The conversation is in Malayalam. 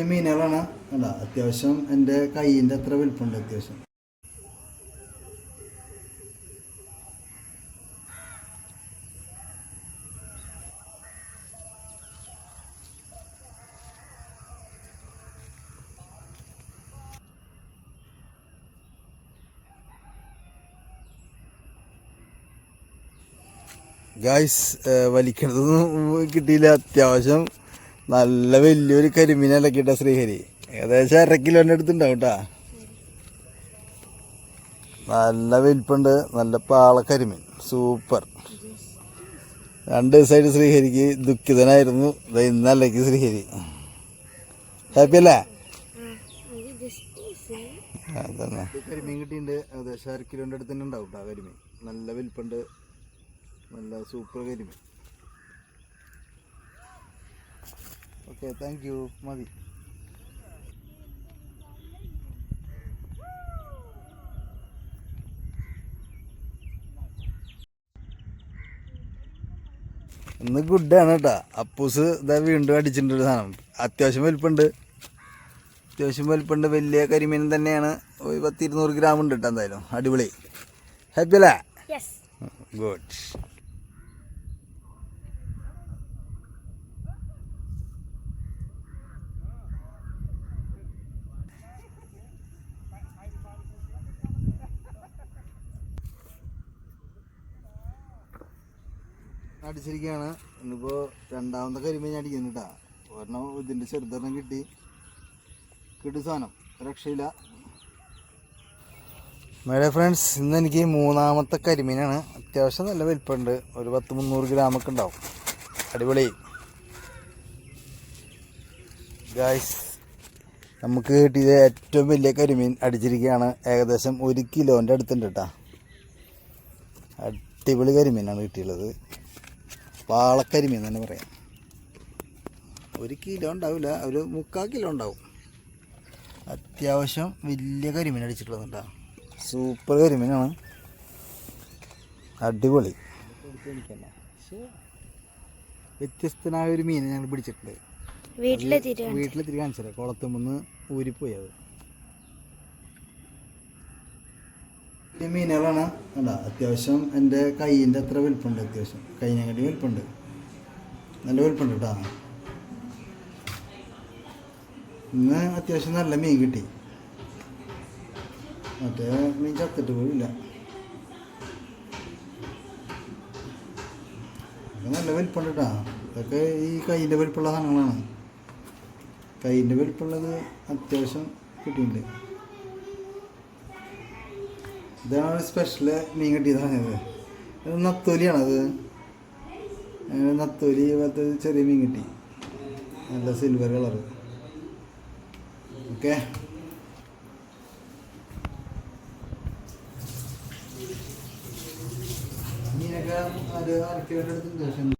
ഈ മീനുകളാണ്. അല്ല അത്യാവശ്യം എന്റെ കൈയിന്റെ അത്ര വലിപ്പമുണ്ട് അത്യാവശ്യം. ഗായ്സ് വലിക്കണതൊന്നും കിട്ടിയില്ല. അത്യാവശ്യം നല്ല വലിയൊരു കരിമീനല്ല കിട്ട ശ്രീഹരി. ഏകദേശം അര കിലോന്റെ അടുത്തുണ്ടാവും കേട്ടാ. നല്ല വലിപ്പുണ്ട് നല്ല പാള കരിമീൻ. സൂപ്പർ. രണ്ട് ദിവസമായിട്ട് ശ്രീഹരിക്ക് ദുഃഖിതനായിരുന്നു. ഇന്നല്ലേക്ക് ശ്രീഹരി. ഹാപ്പി അല്ലേ? കരിമീൻ കിട്ടിയിട്ടുണ്ട് ഏകദേശം അര കിലോന്റെ അടുത്ത് തന്നെ ഉണ്ടാവും കേട്ടോ കരിമീൻ. നല്ല വലിപ്പുണ്ട് നല്ല സൂപ്പർ കരിമീൻ. ഓക്കെ താങ്ക് യു മതി. ഇന്ന് ഗുഡാണ് കേട്ടോ അപ്പൂസ് ഇതാ വീണ്ടും അടിച്ചിട്ടുണ്ട് ഒരു സാധനം. അത്യാവശ്യം വലിപ്പമുണ്ട് അത്യാവശ്യം വലിപ്പമുണ്ട് വലിയ കരിമീൻ തന്നെയാണ്. ഒരു പത്തിരുന്നൂറ് ഗ്രാം ഉണ്ട് കേട്ടോ എന്തായാലും. അടിപൊളി. ഹാപ്പി അല്ലേ? യെസ് ഗുഡ് അടിച്ചിരിക്കുകയാണ്. ഇന്നിപ്പോൾ രണ്ടാമത്തെ കരിമീൻ ഞാൻ അടിക്കുന്നു കേട്ടോ. ഒരെണ്ണം ഇതിന്റെ ചെറുതെണ്ണം കിട്ടി. കിട്ടി സാധനം. രക്ഷയില്ല. മേഡ ഫ്രണ്ട്സ് ഇന്ന് എനിക്ക് മൂന്നാമത്തെ കരിമീനാണ്. അത്യാവശ്യം നല്ല വലിപ്പമുണ്ട്. ഒരു പത്ത് മുന്നൂറ് ഗ്രാമൊക്കെ ഉണ്ടാവും. അടിപൊളി. ഗായ്സ് നമുക്ക് കിട്ടിയത് ഏറ്റവും വലിയ കരിമീൻ അടിച്ചിരിക്കുകയാണ്. ഏകദേശം ഒരു കിലോന്റെ അടുത്തുണ്ട് കേട്ടോ. അടിപൊളി കരിമീനാണ് കിട്ടിയുള്ളത് പാളക്കരിമീൻ തന്നെ പറയാം. ഒരു കിലോ ഉണ്ടാവില്ല ഒരു മുക്കാൽ കിലോ ഉണ്ടാവും. അത്യാവശ്യം വലിയ കരിമീൻ അടിച്ചിട്ടുള്ളത് കേട്ടോ സൂപ്പർ കരിമീനാണ്. അടിപൊളി. വ്യത്യസ്തനായ ഒരു മീനെ ഞങ്ങൾ പിടിച്ചിട്ടുണ്ട്. വീട്ടിലെത്തിരി കാണിച്ചല്ലേ കുളത്തുമ്പോൾ ഊരിപ്പോയി അത്. ഈ മീനുകളാണ് അല്ല അത്യാവശ്യം എന്റെ കൈയിന്റെ അത്ര വലിപ്പുണ്ട് അത്യാവശ്യം കൈനങ്ങടി വലിപ്പുണ്ട്. നല്ല വലിപ്പുണ്ട് കേട്ടോ. ഇന്ന് അത്യാവശ്യം നല്ല മീൻ കിട്ടി. മറ്റേ മീൻ ചത്തിട്ട് പോയില്ല. നല്ല വലിപ്പമുണ്ട് കേട്ടോ. ഇതൊക്കെ ഈ കൈയിന്റെ വലിപ്പമുള്ള സാധനങ്ങളാണ്. കൈയിന്റെ വലിപ്പമുള്ളത് അത്യാവശ്യം കിട്ടിയിട്ടുണ്ട്. ഇതാണ് ഒരു സ്പെഷ്യൽ മീൻ കിട്ടിയതാണ് ഇത് ഇത് നത്തോലിയാണത്. അങ്ങനെ നത്തോലി പോലത്തെ ചെറിയ മീൻ കിട്ടി. നല്ല സിൽവർ കളർ ഓക്കെ മീനൊക്കെ ഒരു അര കിലോന്റെ അടുത്തുണ്ട് പക്ഷെ